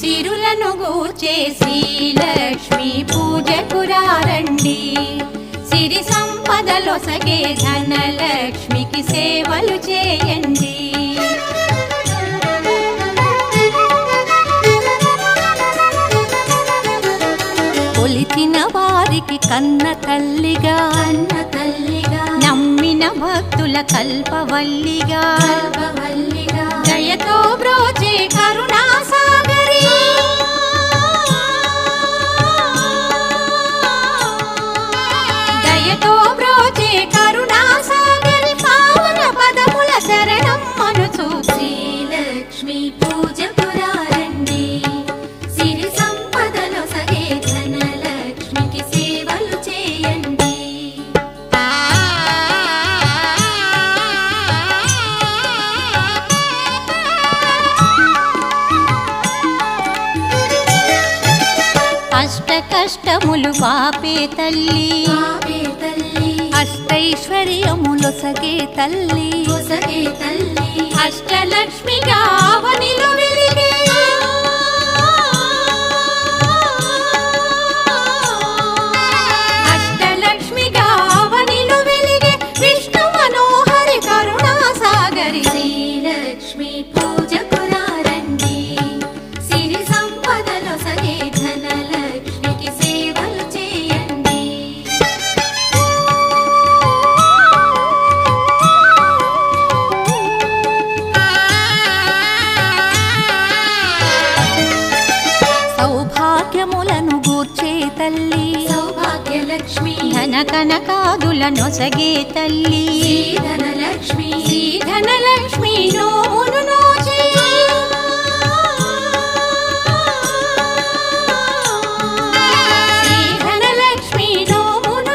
సిరులను గూచేసి లక్ష్మి పూజకురారండి సిరి సంపదలొసగే ధనలక్ష్మికి సేవలు చేయండి. కొలిచిన వారికి కన్న తల్లిగా అన్న తల్లిగా నమ్మిన భక్తుల కల్పవల్లిగా. కల్పవల్లిగా. దయతో బ్రో కష్టములు పాపే తల్లి. అష్టైశ్వర్యములు సగే తల్లి. అష్టలక్ష్మిగా అవనిలో కనకాదుల నొసగే తల్లి. ధనలక్ష్మి ధనలక్ష్మి నోమును నోచే. శ్రీ ధనలక్ష్మి నోమును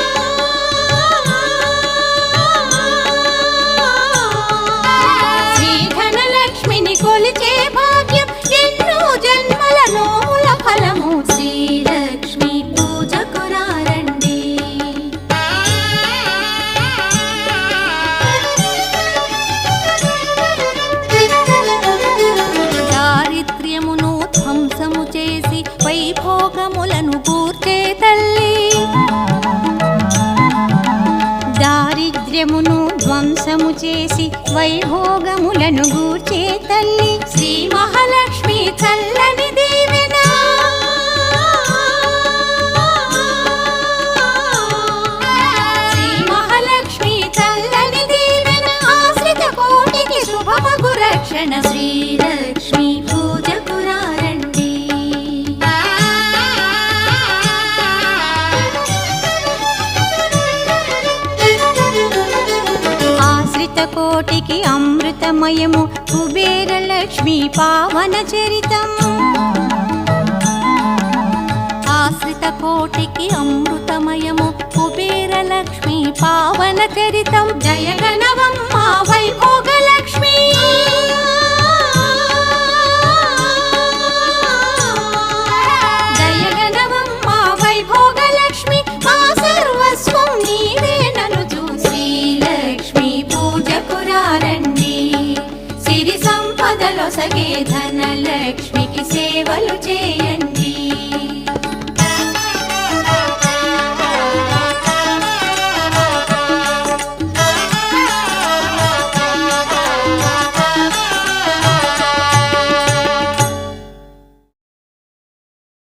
దారిద్ర్యమును ధ్వంసము చేసి వైభోగములను పూర్చే తల్లి. దారిద్ర్యమును ధ్వంసము చేసి వైభోగములను గూర్చే తల్లి. శ్రీ మహాలక్ష్మి చల్లని దీవెన. శ్రీ మహాలక్ష్మి చల్లని దీవెన. ఆశ్రిత కోటికి శుభమగు రక్షణ. శ్రీలక్ష్మి ఆశ్రిత కోటికి అమృతమయము. కుబేర లక్ష్మి పావన చరితం. ఆశ్రిత కోటికి అమృతమయము. కుబేర లక్ష్మి పావన చరితం. జయ గణవం. సగే ధనలక్ష్మికి సేవలు చేయండి.